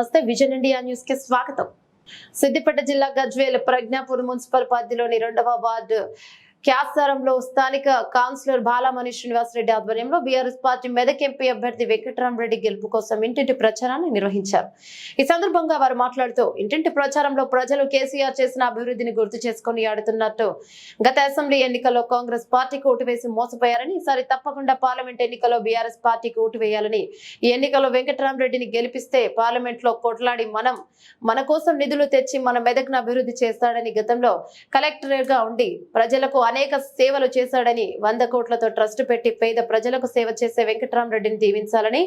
నమస్తే vision India న్యూస్కి స్వాగతం. సిద్దిపేట జిల్లా గజ్వేల్ ప్రజ్ఞాపూర్ మున్సిపల్ పరిధిలోని రెండవ వార్డు క్యాసారంలో స్థానిక కౌన్సిలర్ బాలామణి శ్రీనివాసరెడ్డి ఆధ్వర్యంలో బీఆర్ఎస్ పార్టీ మెదక్ ఎంపీ అభ్యర్థి వెంకటరామరెడ్డి గెలుపు కోసం ఇంటింటి ప్రచారాన్ని నిర్వహించారు. ఈ సందర్భంగా వారు మాట్లాడుతూ ఇంటింటి ప్రచారంలో ప్రజలు కేసీఆర్ చేసిన అభివృద్ధిని గుర్తు చేసుకుని ఆడుతున్నట్టు గత అసెంబ్లీ ఎన్నికల్లో కాంగ్రెస్ పార్టీకి ఓటు వేసి మోసపోయారని ఈసారి తప్పకుండా పార్లమెంట్ ఎన్నికల్లో బీఆర్ఎస్ పార్టీకి ఓటు వేయాలని ఈ ఎన్నికల్లో వెంకటరామరెడ్డిని గెలిపిస్తే పార్లమెంట్లో కొట్లాడి మనం మన కోసం నిధులు తెచ్చి మన మెదక్ను అభివృద్ధి చేస్తాడని గతంలో కలెక్టర్గా ఉండి ప్రజలకు అనేక సేవలు చేశాడని వంద కోట్లతో ట్రస్ట్ పెట్టి పేద ప్రజలకు సేవ చేసే వెంకటరామరెడ్డిని దీవించాలని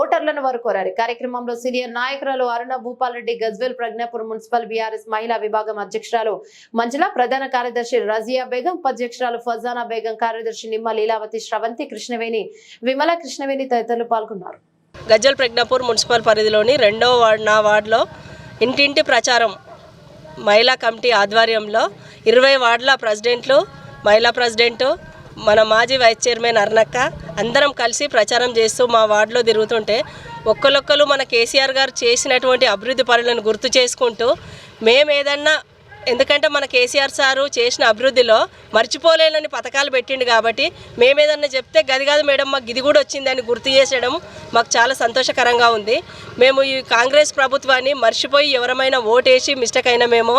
ఓటర్లను వారు కోరారు. కార్యక్రమంలో సీనియర్ నాయకురాలు అరుణ భూపాల్ రెడ్డి గజ్వేల్ ప్రజ్ఞాపూర్ మున్సిపల్ బీఆర్ఎస్ మహిళా విభాగం అధ్యక్షురాలు మంజుల ప్రధాన కార్యదర్శి రజియా బేగం ఉపాధ్యక్షురాలు ఫజానా బేగం కార్యదర్శి నిమ్మ లీలావతి శ్రవంతి కృష్ణవేణి విమల కృష్ణవేణి తదితరులు పాల్గొన్నారు. గజ్జల్ ప్రజ్ఞాపూర్ మున్సిపల్ పరిధిలోని రెండవ వార్డు నా వార్డులో ఇంటింటి ప్రచారం మహిళా కమిటీ ఆధ్వర్యంలో ఇరవై వార్డుల ప్రెసిడెంట్లు మహిళా ప్రెసిడెంటు మన మాజీ వైస్ చైర్మన్ అర్నక్క అందరం కలిసి ప్రచారం చేస్తూ మా వార్డులో తిరుగుతుంటే ఒక్కరొక్కరు మన కేసీఆర్ గారు చేసినటువంటి అభివృద్ధి పనులను గుర్తు చేసుకుంటూ మేము ఏదన్నా ఎందుకంటే మన కేసీఆర్ సారు చేసిన అభివృద్ధిలో మర్చిపోలేనని పథకాలు పెట్టిండు కాబట్టి మేమేదన్నా చెప్తే గది కాదు మేడం మాకు ఇది కూడా వచ్చిందని గుర్తు చేసేయడం మాకు చాలా సంతోషకరంగా ఉంది. మేము ఈ కాంగ్రెస్ ప్రభుత్వాన్ని మర్చిపోయి ఎవరమైనా ఓటేసి మిస్టేక్ అయినా మేము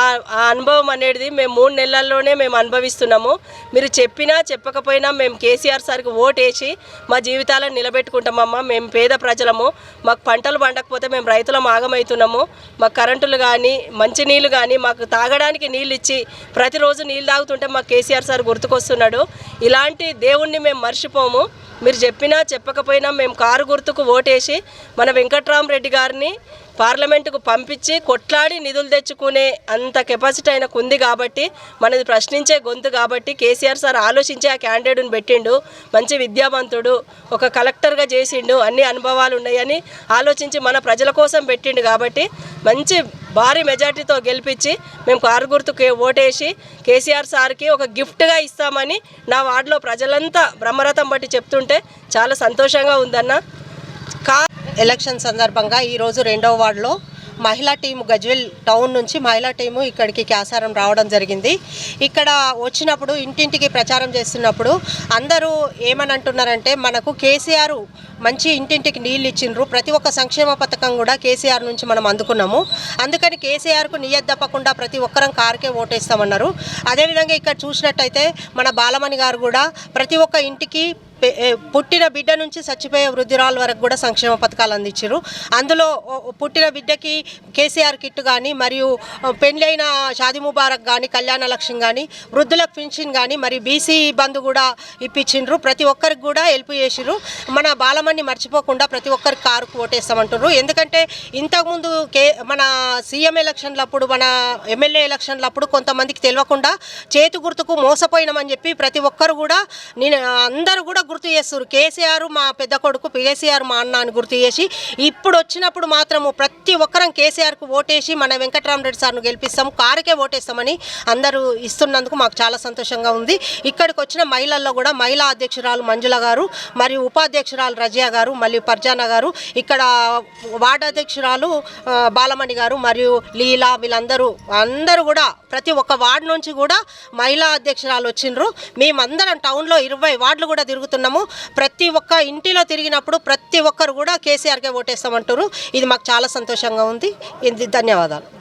ఆ ఆ అనుభవం అనేది మేము మూడు నెలల్లోనే మేము అనుభవిస్తున్నాము. మీరు చెప్పినా చెప్పకపోయినా మేము కేసీఆర్ సార్కి ఓటేసి మా జీవితాలను నిలబెట్టుకుంటామమ్మా. మేము పేద ప్రజలము మాకు పంటలు పండకపోతే మేము రైతులం ఆగమవుతున్నాము మాకు కరెంటులు కానీ మంచినీళ్ళు కానీ మాకు తాగడానికి నీళ్ళు ఇచ్చి ప్రతిరోజు నీళ్ళు తాగుతుంటే మాకు కేసీఆర్ సార్ గుర్తుకొస్తున్నాడు. ఇలాంటి దేవుణ్ణి మేము మర్చిపోము. మీరు చెప్పినా చెప్పకపోయినా మేము కారు గుర్తుకు ఓటేసి మన వెంకట్రామరెడ్డి గారిని పార్లమెంటుకు పంపించి కొట్లాడి నిధులు తెచ్చుకునే అంత కెపాసిటీ ఆయనకు ఉంది కాబట్టి మనది ప్రశ్నించే గొంతు కాబట్టి కేసీఆర్ సార్ ఆలోచించి ఆ క్యాండిడేట్ని పెట్టిండు. మంచి విద్యావంతుడు ఒక కలెక్టర్గా చేసిండు. అన్ని అనుభవాలు ఉన్నాయని ఆలోచించి మన ప్రజల కోసం పెట్టిండు కాబట్టి మంచి భారీ మెజార్టీతో గెలిపించి మేము కారు గుర్తుకు ఓటేసి కేసీఆర్ సార్కి ఒక గిఫ్ట్గా ఇస్తామని నా వార్డులో ప్రజలంతా బ్రహ్మరథం బట్టి చెప్తుంటే చాలా సంతోషంగా ఉందన్న. కా ఎలక్షన్ సందర్భంగా ఈరోజు రెండవ వార్డులో మహిళా టీము గజ్వెల్ టౌన్ నుంచి మహిళా టీము ఇక్కడికి క్యాసారం రావడం జరిగింది. ఇక్కడ వచ్చినప్పుడు ఇంటింటికి ప్రచారం చేస్తున్నప్పుడు అందరూ ఏమని అంటున్నారంటే మనకు కేసీఆర్ మంచి ఇంటింటికి నీళ్ళు ఇచ్చిండ్రు. ప్రతి ఒక్క సంక్షేమ పథకం కూడా కేసీఆర్ నుంచి మనం అందుకున్నాము. అందుకని కేసీఆర్కు నియత్ తప్పకుండా ప్రతి ఒక్కరం కారుకే ఓటేస్తామన్నారు. అదేవిధంగా ఇక్కడ చూసినట్టయితే మన బాలమణి గారు కూడా ప్రతి ఒక్క ఇంటికి పుట్టిన బిడ్డ నుంచి చచ్చిపోయే వృద్ధురాల వరకు కూడా సంక్షేమ పథకాలు అందించారు అందులో పుట్టిన బిడ్డకి కేసీఆర్ కిట్ కానీ మరియు పెళ్ళైన షాది ముబారక్ కానీ కళ్యాణ లక్ష్యం కానీ వృద్ధులకు పెన్షన్ కానీ మరి బీసీ బంధు కూడా ఇప్పించిండ్రు. ప్రతి ఒక్కరికి కూడా హెల్ప్ చేసిర్రు. మన బాలమని మర్చిపోకుండా ప్రతి ఒక్కరికి కారుకు ఓటేస్తామంటున్నారు ఎందుకంటే ఇంతకుముందు కే మన సీఎం ఎలక్షన్లప్పుడు మన ఎమ్మెల్యే ఎలక్షన్లప్పుడు కొంతమందికి తెలియకుండా చేతి గుర్తుకు మోసపోయినామని చెప్పి ప్రతి ఒక్కరు కూడా నేను అందరూ కూడా గుర్తు చేస్తారు కేసీఆర్ మా పెద్ద కొడుకు కేసీఆర్ మా అన్న అని గుర్తు చేసి ఇప్పుడు వచ్చినప్పుడు మాత్రము ప్రతి ఒక్కరం కేసీఆర్కు ఓటేసి మన వెంకటరామరెడ్డి సార్ను గెలిపిస్తాం కారుకే ఓటేస్తామని అందరూ ఇస్తున్నందుకు మాకు చాలా సంతోషంగా ఉంది. ఇక్కడికి వచ్చిన మహిళల్లో కూడా మహిళా అధ్యక్షురాలు మంజుల గారు మరియు ఉపాధ్యక్షురాలు రజియా గారు మరియు పర్జానా గారు ఇక్కడ వార్డు అధ్యక్షురాలు బాలమణి గారు మరియు లీలా వీళ్ళందరూ అందరూ కూడా ప్రతి ఒక్క వార్డు నుంచి కూడా మహిళా అధ్యక్షురాలు వచ్చిండ్రు. మేమందరం టౌన్లో ఇరవై వార్డులు కూడా తిరుగుతున్నాము. ప్రతి ఒక్క ఇంటిలో తిరిగినప్పుడు ప్రతి ఒక్కరు కూడా కేసీఆర్కే ఓటేస్తామంటారు ఇది మాకు చాలా సంతోషంగా ఉంది. ఇది ధన్యవాదాలు.